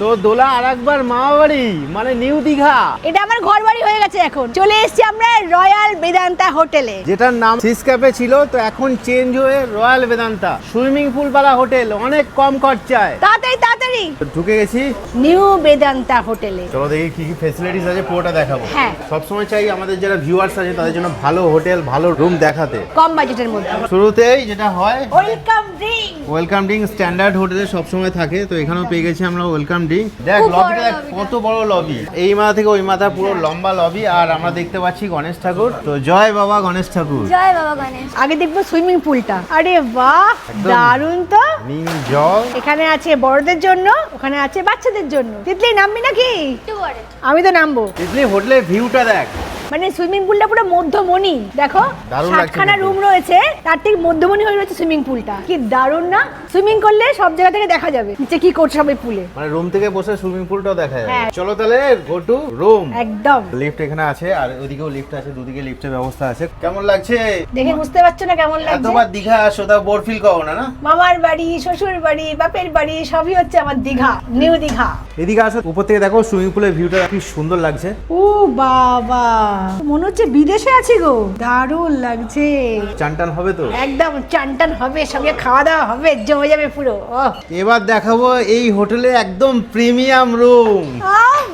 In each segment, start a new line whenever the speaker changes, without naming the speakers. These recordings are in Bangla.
তো দোলা আর একবার মামা বাড়ি মানে নিউ দীঘা।
এটা আমার ঘর বাড়ি হয়ে গেছে এখন। চলে এসেছি আমরা রয়্যাল বেদান্তা হোটেলে।
যেটার নাম সিস ক্যাফে ছিল তো এখন চেঞ্জ হয়ে রয়্যাল বেদান্তা সুইমিং পুল পালা হোটেল অনেক কম খরচায়।
তাড়াতাড়ি তাড়াতাড়ি।
তো ঢুকে গেছি।
নিউ বেদান্তা হোটেলে।
চলো দেখি কি কি ফেসিলিটিস আছে পুরোটা দেখাবো।
হ্যাঁ।
সবসময় চাই আমাদের যারা ভিউয়ার্স আছে তাদের জন্য ভালো হোটেল ভালো রুম দেখাতে।
কম বাজেটের মধ্যে।
শুরুতেই যেটা হয়
welcome drink
welcome drink standard হোটেলে সবসময় থাকে তো এখানেও পেয়ে গেছি আমরা ওয়েলকাম ড্রিঙ্ক। দেখ লবিটা দেখ কত বড় লবি এই মাথা থেকে ওই মাথা পুরো লম্বা লবি আর আমরা দেখতে পাচ্ছি গণেশ ঠাকুর। তো জয় বাবা গণেশ ঠাকুর।
জয় বাবা গণেশ।
আগে দেখব সুইমিং পুলটা আরে বাহ। দারুণ তো।
নীল জল।
এখানে আছে বড়দের জন্য ওখানে আছে বাচ্চাদের জন্য। তিতলি নামবি নাকি? আমি তো নামবো।
তিতলি হোটেলের ভিউটা দেখ।
মানে সুইমিং পুলটা পুরো মধ্যমণি। দেখো সাতখানা রুম রয়েছে তার ঠিক মধ্যমণি হয়ে রয়েছে সুইমিং পুলটা কি দারুণ না? সুইমিং করলে সব জায়গা থেকে দেখা যাবে নিচে কি করছে সবাই পুলে।
মানে রুম থেকে বসে সুইমিং পুলটাও দেখা যায়
হ্যাঁ।
চলো তাহলে গো টু রুম
একদম।
লিফট এখানে আছে আর ওদিকেও লিফট আছে দুদিকে লিফটের ব্যবস্থা আছে। কেমন লাগছে?
দেখে বুঝতে পারছ না কেমন লাগছে?
এতবার দীঘা আসো তা বোর ফিল করো না না?
মামার বাড়ি শ্বশুর বাড়ি বাপের বাড়ি সবই হচ্ছে আমার দীঘা নিউ দীঘা।
এদিকে আসো উপর থেকে দেখো সুইমিং পুলের ভিউটা কি সুন্দর লাগছে।
ও বাবা! মনে হচ্ছে বিদেশে আছি গো। দারুণ লাগছে।
চানটান হবে তো?
একদম চানটান হবে সঙ্গে খাওয়া দাওয়া হবে জমে যাবে পুরো।
এবার দেখাবো এই হোটেলে একদম প্রিমিয়াম রুম।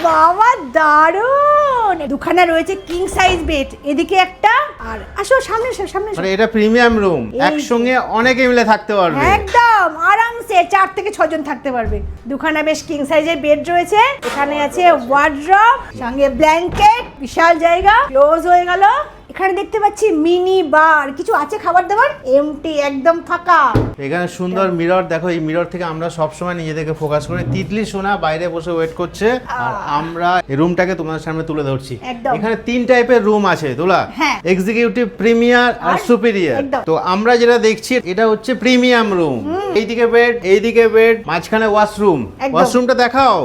বাবা দারুণ! দুখানা রয়েছে কিং সাইজ বেড এদিকে একটা আর আসো সামনে এসো, সামনে এসো।
মানে এটা প্রিমিয়াম রুম একসঙ্গে অনেকে মিলে থাকতে পারবে।
একদম আরামসে চার থেকে ছজন থাকতে পারবে। দুখানা বেশ কিং সাইজের বেড রয়েছে এখানে আছে ওয়ার্ড্রপ সঙ্গে ব্ল্যাঙ্কেট বিশাল জায়গা ক্লোজ হয়ে গেল। এখানে দেখতে পাচ্ছি মিনি বার। কিছু আছে খাবার দাবার? এমটি একদম ফাঁকা।
এখানে সুন্দর মিরর দেখো এই মিরর থেকে আমরা সব সবসময় নিজেদেরকে ফোকাস করে। তিতলি সোনা বাইরে বসে ওয়েট করছে। আর আমরা এই রুমটাকে তোমাদের সামনে তুলে ধরছি।
একদম।
এখানে তিন টাইপের রুম আছে
হ্যাঁ।
এক্সিকিউটিভ প্রিমিয়ার আর সুপিরিয়ার তো আমরা যেটা দেখছি এটা হচ্ছে প্রিমিয়াম রুম এইদিকে বেড এইদিকে বেড মাঝখানে ওয়াশরুম। ওয়াশরুমটা দেখাও।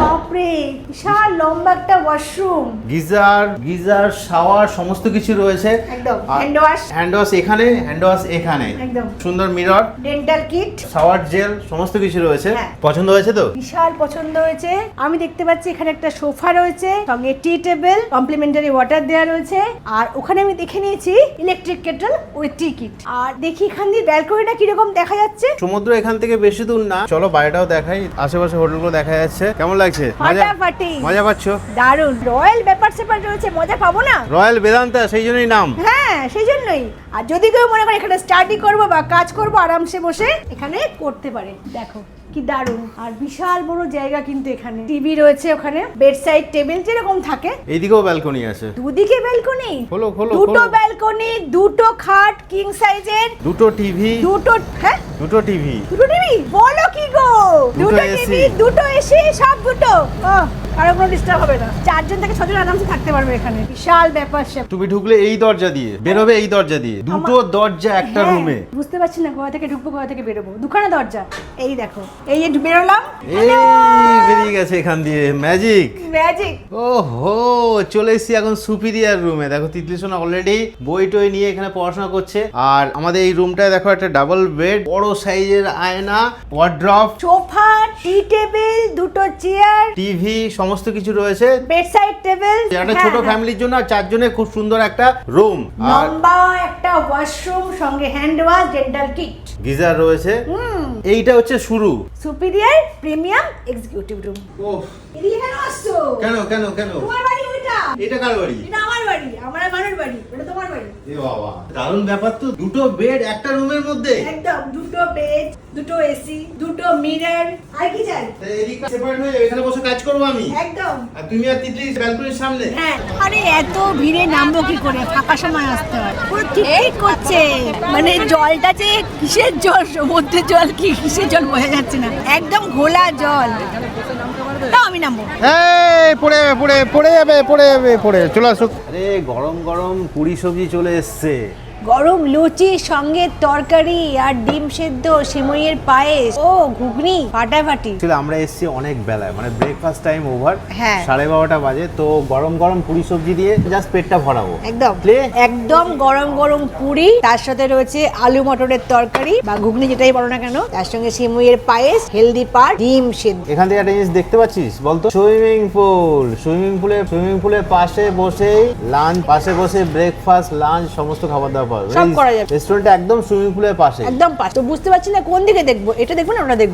বাপরে বিশাল লম্বা একটা ওয়াশরুম
গিজার গিজার শাওয়ার সমস্ত কিছু রয়েছে। হ্যান্ড ওয়াশ এখানে হ্যান্ড ওয়াশ এখানে।
একদম।
সুন্দর mirror
dental kit
shower gel সমস্ত কিছু রয়েছে।
হ্যাঁ।
পছন্দ হয়েছে তো?
বিশাল পছন্দ হয়েছে। আমি দেখতে পাচ্ছি এখানে একটা সোফা রয়েছে সঙ্গে টি টেবিল কমপ্লিমেন্টারি ওয়াটার দেওয়া রয়েছে। আর ওখানে আমি দেখে নিয়েছি electric kettle with tea kit আর দেখি এখান দিয়ে ব্যালকনিটা কীরকম দেখা যাচ্ছে।
সমুদ্র এখান থেকে বেশি দূর না। চলো বাইরেটাও দেখাই। আশেপাশে হোটেলগুলো দেখা যাচ্ছে। কেমন লাগছে? মজা পাচ্ছ?
দারুণ। রয়্যাল ব্যাপার স্যাপার রয়েছে। মজা পাবো না?
রয়্যাল বেদান্তা সেই জন্যই নাম।
হ্যাঁ সেই জন্যই। আর যদি কেউ মনে করে এখানে স্টাডি করব বা কাজ করব আরামসে বসে এখানে করতে পারে। দেখো কি দারুণ। আর বিশাল বড় জায়গা কিন্তু এখানে। টিভি রয়েছে ওখানে বেড সাইড টেবিল যেরকম থাকে।
এইদিকেও ব্যালকনি আছে।
দুদিকে ব্যালকনি
খোলো, খোলো,
দুটো ব্যালকনি দুটো খাট কিং সাইজের
দুটো টিভি
দুটো হ্যাঁ?
দুটো টিভি
দুটো টিভি বলো কি গো?
দুটো
টিভি দুটো এসি সব দুটো। কারও কোনো ডিস্টার্ব হবে না। চারজন থেকে ছজন আরামসে থাকতে পারবে এখানে। বিশাল ব্যাপার স্যাপার।
তুমি ঢুকলে এই দরজা দিয়ে বেরোবে এই দরজা দিয়ে। দুটো দরজা একটা
হ্যাঁ,
রুমে
বুঝতে পারছি না কোথা থেকে ঢুকবো কোথা থেকে বেরোবো। দুখানা দরজা। এই দেখো এই যে বেরোলাম।
এই বেরিয়ে গেছে এখান দিয়ে। ম্যাজিক
ম্যাজিক
ও হো চলে এসেছি এখন সুপিরিয়ার রুমে দেখো তিতলি সোনা অলরেডি বই টই নিয়ে এখানে পড়াশোনা করছে। আর আমাদের এই রুমটায় দেখো একটা ডাবল বেড বড় সাইজের আয়না ওয়ার্ড্রপ
সোফা টি টেবিল দুটো চেয়ার
টিভি সমস্ত কিছু রয়েছে।
বেড সাইড টেবিল
একটা ছোট ফ্যামিলির জন্য আর চারজনের খুব সুন্দর একটা রুম আর
হ্যাঁ, লম্বা একটা ওয়াশরুম সঙ্গে hand wash dental kit
geyser রয়েছে।
হুম।
এইটা হচ্ছে শুরু।
সুপিরিয়ার প্রিমিয়াম এক্সিকিউটিভ রুম
ও
এদিকে কেন আসছো?
কেন কেন কেন?
তোমার বাড়ি ওইটা?
এটা কার বাড়ি?
এটা আমার বাড়ি আমার বাড়ি তোমার বাড়ি।
এ বাবা দারুণ ব্যাপার তো দুটো বেড একটা রুমের মধ্যে।
একদম দুটো বেড দুটো এসি দুটো মিরর আর কি চাই?
সেপারেট হয়ে এখানে বসে কাজ করব আমি।
একদম।
আর তুমি আর তিতলি ব্যালকনির সামনে।
হ্যাঁ। আরে এত ভিড়ে নামবো কি করে? ফাঁকা সময় আসতে হয়। পুরো ঠিক ঠিক করছে। মানে জলটা যে কিসের জল? সমুদ্রের জল কি? কিসের জল? বোঝা যাচ্ছে না। একদম ঘোলা জল। তাও আমি নামবো।
এই পড়ে যাবে পড়ে পড়ে যাবে পড়ে যাবে পড়ে চলে আসুক। আরে গরম গরম পুরি সবজি চলে এসছে।
গরম লুচি সঙ্গে তরকারি আর ডিম সেদ্ধ সিমইয়ের পায়েস। ও ঘুগনি ফাটাফাটি।
অ্যাকচুয়ালি আমরা এসেছি অনেক বেলায় মানে ব্রেকফাস্ট টাইম ওভার
হ্যাঁ।
সাড়ে বারোটা বাজে তো গরম গরম পুরি সবজি দিয়ে জাস্ট পেটটা ভরাবো।
একদম। একদম গরম গরম পুরি তার সাথে রয়েছে আলু মটরের তরকারি বা ঘুগনি যেটাই বলো না কেন তার সঙ্গে সিমুইয়ের পায়েস হেলদি পার ডিম সেদ্ধ।
এখান থেকে একটা জিনিস দেখতে পাচ্ছিস বলতো? সুইমিং পুল সুইমিং পুলে সুইমিং পুলের পাশে বসেই লাঞ্চ পাশে বসে ব্রেকফাস্ট লাঞ্চ সমস্ত খাবার দাবার। পাওয়া
সব করা যাবে।
রেস্টুরেন্টটা একদম সুইমিং পুলের পাশে
একদম পাশে। তো বুঝতে পারছি না কোন দিকে দেখব? এটা দেখব না ওটা দেখব?